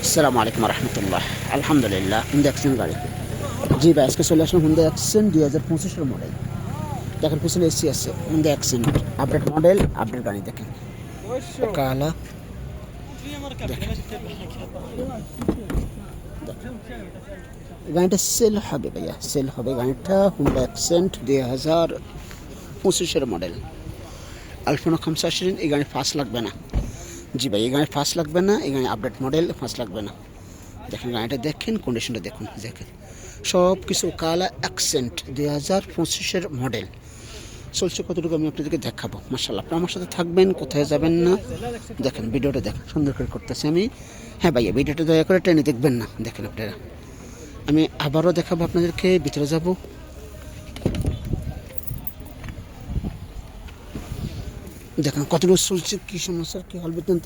আসসালামু আলাইকুম রহমতুল্লাহ আলহামদুলিল্লাহ হুন্দা অ্যাক্সিডেন্ট গাড়ি জি ভাই আজকে চলে আসলাম হুন্দা অ্যাক্সিডেন্ট দুই হাজার পঁচিশের মডেল দেখেন পিছনে এসি আছে Honda accident update model update গাড়ি দেখেন কালা গাড়িটা সেল হবে ভাইয়া সেল হবে গাড়িটা হুন্ডা অ্যাক্সেন্ট দুই হাজার পঁচিশের মডেল আলফোনো খামসা এই গাড়ি ফার্স্ট লাগবে না জি ভাই, এই গাড়ি ফার্স্ট লাগবে না, এই গাড়ি আপডেট মডেল ফার্স্ট লাগবে না। দেখেন গাড়িটা দেখেন কন্ডিশনটা দেখুন, দেখেন। সব কিছু কালা অ্যাক্সেন্ট দুই হাজার পঁচিশের মডেল চলছে কতটুকু আমি আপনাদেরকে দেখাবো মার্শাল্লাহ আপনি আমার সাথে থাকবেন, কোথায় যাবেন না? দেখেন, ভিডিওটা দেখেন, সুন্দর করে করতেছি আমি। হ্যাঁ ভাইয়া, ভিডিওটা দয়া করে টেনে দেখবেন না, দেখেন আপনারা। আমি আবারও দেখাবো আপনাদেরকে, ভিতরে যাব। দেখেন কতটুকু চলছে কী সমস্যা কী হল বৃত্তান্ত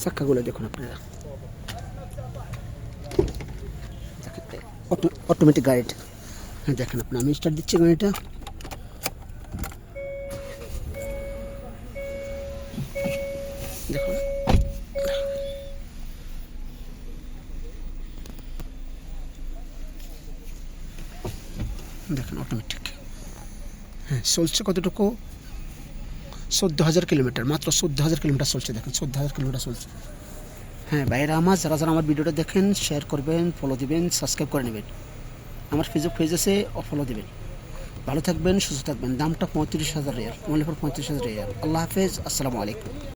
চাক্কাগুলো দেখুন আপনারা অটোমেটিক গাড়িটা হ্যাঁ দেখেন আপনি আমি স্টার্ট দিচ্ছি গাড়িটা দেখুন দেখেন অটোমেটিক হ্যাঁ চলছে কতটুকু চোদ্দ হাজার কিলোমিটার মাত্র চোদ্দ হাজার কিলোমিটার চলছে দেখেন চোদ্দ হাজার কিলোমিটার চলছে হ্যাঁ বাইরে আমার, যারা যারা আমার ভিডিওটা দেখেন শেয়ার করবেন ফলো দিবেন সাবস্ক্রাইব করে নেবেন। আমার ফেসবুক পেজ আছে ফলো দিবেন। ভালো থাকবেন, সুস্থ থাকবেন। দামটা পঁয়ত্রিশ হাজার রেয়ার মনে পঁয়ত্রিশ হাজার রেয়ার আল্লাহ হাফেজ, আসসালামু আলাইকুম।